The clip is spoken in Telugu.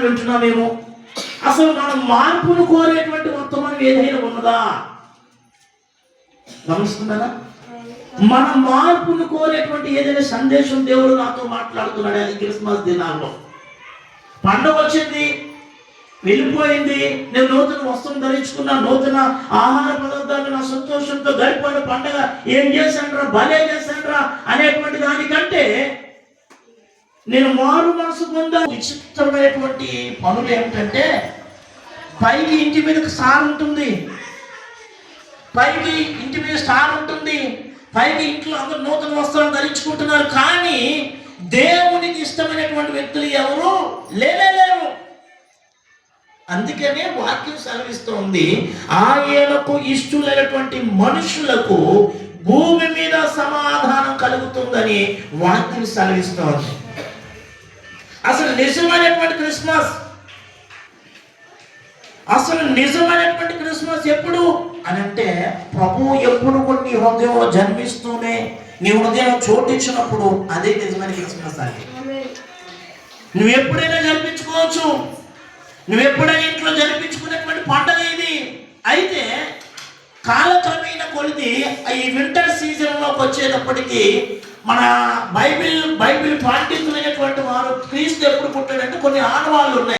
వర్తమానం వింటున్నామేమో. అసలు మనం మార్పును కోరేటువంటి మొత్తం ఏదైనా ఉన్నదా? గమనిస్తున్నారా? మన మార్పును కోరేటువంటి ఏదైనా సందేశం దేవుడు నాతో మాట్లాడుతున్నాడు అది క్రిస్మస్ దినాల్లో. పండుగ వచ్చింది వెళ్ళిపోయింది నేను నూతన వస్త్రం ధరించుకున్నా నూతన ఆహార పదార్థాలు నా సంతోషంతో గడిపోయిన పండగ. ఏం చేశానురా? భలే చేశానురా అనేటువంటి దానికంటే నేను మారు మనసు పొందా విచిత్రమైనటువంటి పనులు ఏమిటంటే పైకి ఇంటి మీదకి సార్ ఉంటుంది. పైకి ఇంటి మీద స్టార్ ఉంటుంది. పైకి ఇంట్లో అందరు నూతన వస్త్రాలు ధరించుకుంటున్నారు. కానీ దేవునికి ఇష్టమైనటువంటి వ్యక్తులు ఎవరు? లేనే లేరు. అందుకనే వాక్యం సెలవిస్తోంది ఆయనకు ఇష్టలైనటువంటి మనుషులకు భూమి మీద సమాధానం కలుగుతుందని వాక్యం సెలవిస్తోంది. అసలు నిజమైనటువంటి క్రిస్మస్? అసలు నిజమైనటువంటి క్రిస్మస్ ఎప్పుడు? అని అంటే ప్రభు ఎప్పుడు నీ హృదయంలో జన్మిస్తూనే నీ హృదయం చోటించినప్పుడు అదే నిజమైన క్రిస్మస్ అది. నువ్వు ఎప్పుడైనా జరిపించుకోవచ్చు నువ్వు ఎప్పుడైనా ఇంట్లో జరిపించుకునేటువంటి పండుగ ఇది. అయితే కాలక్రమేణ కొలిది ఈ వింటర్ సీజన్లోకి వచ్చేటప్పటికి మన బైబిల్ బైబిల్ పాటించలేనటువంటి వారు క్రీస్తు ఎప్పుడు పుట్టాడంటే కొన్ని ఆనవాళ్ళు ఉన్నాయి.